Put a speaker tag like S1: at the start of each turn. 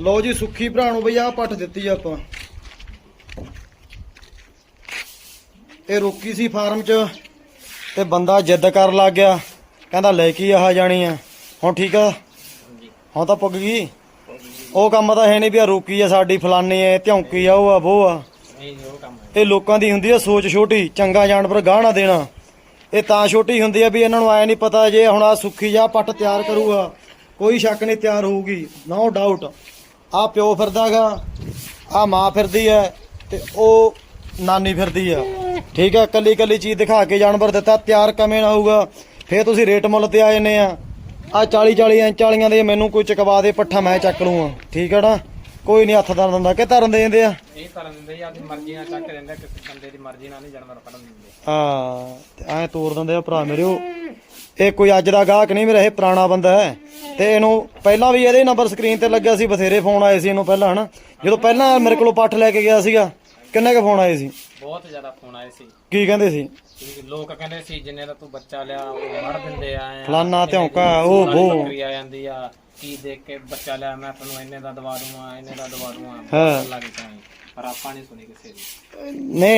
S1: ਲਓ ਜੀ ਸੁੱਖੀ ਭਰਾ ਨੂੰ ਬਈ ਆਹ ਪੱਠ ਦਿੱਤੀ ਆ ਆਪਾਂ। ਇਹ ਰੋਕੀ ਸੀ ਫਾਰਮ 'ਚ ਤੇ ਬੰਦਾ ਜਿੱਦ ਕਰਨ ਲੱਗ ਗਿਆ। ਕਹਿੰਦਾ ਲੈ ਕੇ ਆਹ ਜਾਣੀ ਆ। ਹੁਣ ਠੀਕ ਆ? ਹੁਣ ਤਾਂ ਪੁੱਗ ਗਈ? ਉਹ ਕੰਮ ਤਾਂ ਹੈ ਨਹੀਂ ਵੀ ਆ ਰੋਕੀ ਆ ਸਾਡੀ ਫਲਾਨੀ ਐ ਧੌਂਕੀ ਆ ਉਹ ਆ ਉਹ ਆ। ਇਹ ਲੋਕਾਂ ਦੀ ਹੁੰਦੀ ਆ ਸੋਚ ਛੋਟੀ ਚੰਗਾ ਜਾਨਵਰ ਗਾਹ ਨਾ ਦੇਣਾ। ਇਹ ਤਾਂ ਛੋਟੀ ਹੁੰਦੀ ਆ ਵੀ ਇਹਨਾਂ ਨੂੰ ਆਇਆ ਨਹੀਂ ਪਤਾ ਜੇ ਹੁਣ ਆ ਸੁੱਖੀ ਜਾ ਪੱਟ ਤਿਆਰ ਕਰੂਗਾ ਕੋਈ ਸ਼ੱਕ ਨਹੀਂ ਤਿਆਰ ਹੋਊਗੀ ਨੋ ਡਾਊਟ ਆ ਪਿਓ ਫਿਰਦਾਗਾ ਆ ਮਾਂ ਫਿਰਦੀ ਐ ਤੇ ਉਹ ਨਾਨੀ ਫਿਰਦੀ ਆ। ਠੀਕ ਆ ਕੱਲੀ ਕੱਲੀ ਚੀਜ਼ ਦਿਖਾ ਕੇ ਜਾਨਵਰ ਦਿੱਤਾ ਤਿਆਰ ਕਮੇ ਨਾ ਹੋਊਗਾ ਫੇਰ ਤੁਸੀਂ ਰੇਟ ਮੁੱਲ ਤੇ ਆ ਜੰਨੇ ਆ। ਆ 40 40 ਇੰਚ ਵਾਲੀਆਂ ਦੇ ਮੈਨੂੰ ਕੋਈ ਚਕਵਾ ਦੇ ਪੱਠਾ ਮੈਂ ਚੱਕ ਲੂੰਗਾ। ਠੀਕ ਆ ਨਾ? ਕੋਈ ਨਹੀਂ ਹੱਥ ਦਾ ਦਿੰਦਾ ਕਿ ਧਰਨ ਦੇ ਦਿੰਦੇ ਆ?
S2: ਇਹ ਤਰਨ ਦਿੰਦੇ ਜੀ ਆਪਣੀ ਮਰਜ਼ੀ ਨਾਲ ਚੱਕ ਦਿੰਦੇ ਕਿਸੇ ਬੰਦੇ ਦੀ ਮਰਜ਼ੀ ਨਾਲ ਨਹੀਂ ਜਾਨਵਰ ਫੜਨ ਦਿੰਦੇ।
S1: ਹਾਂ ਐ ਤੋੜ ਦਿੰਦੇ ਆ ਭਰਾ ਮੇਰੇ ਉਹ। ਇਹ ਕੋਈ ਅੱਜ ਦਾ ਗਾਹਕ ਨਹੀਂ ਮੇਰਾ ਇਹ ਪੁਰਾਣਾ ਬੰਦਾ ਹੈ। ਤੇ ਇਹਨੂੰ ਪਹਿਲਾਂ ਵੀ ਇਹਦੇ ਨੰਬਰ ਸਕਰੀਨ ਤੇ ਲੱਗਿਆ ਸੀ ਬਥੇਰੇ ਫੋਨ ਆਏ ਸੀ ਇਹਨੂੰ ਪਹਿਲਾਂ ਹਨਾ? ਜਦੋਂ ਪਹਿਲਾਂ ਮੇਰੇ ਕੋਲੋਂ ਪੱਠ ਲੈ ਕੇ ਗਿਆ ਸੀਗਾ ਕਿੰਨੇ ਕੁ ਫੋਨ ਆਏ ਸੀ?
S2: ਬਹੁਤ ਜ਼ਿਆਦਾ ਫੋਨ ਆਏ ਸੀ।
S1: ਕੀ ਕਹਿੰਦੇ ਸੀ?
S2: ਕਿ ਲੋਕ ਕਹਿੰਦੇ ਸੀ ਜਿੰਨੇ ਦਾ ਤੂੰ ਬੱਚਾ ਲਿਆ ਉਹ ਮੜ ਦਿੰਦੇ ਆ।
S1: ਫਲਾਨਾ ਧੌਂਕਾ, ਉਹ
S2: ਸੋਨਾਲੀ
S1: ਵੋ।
S2: ਬੱਕਰੀ ਆ ਜਾਂਦੀ ਆ ਕੀ ਦੇਖ ਕੇ ਬੱਚਾ ਲਿਆ ਮੈਂ ਤੈਨੂੰ ਇੰਨੇ ਦਾ ਦਵਾ ਦੂੰਗਾ ਇੰਨੇ ਦਾ ਦਵਾ ਦੂੰਗਾ
S1: ਹਾਂ।
S2: ਲੱਗ ਪਰ ਆਪਾਂ ਨਹੀਂ ਸੁਣੀ ਕਿਸੇ ਦੀ।
S1: ਨਹੀਂ।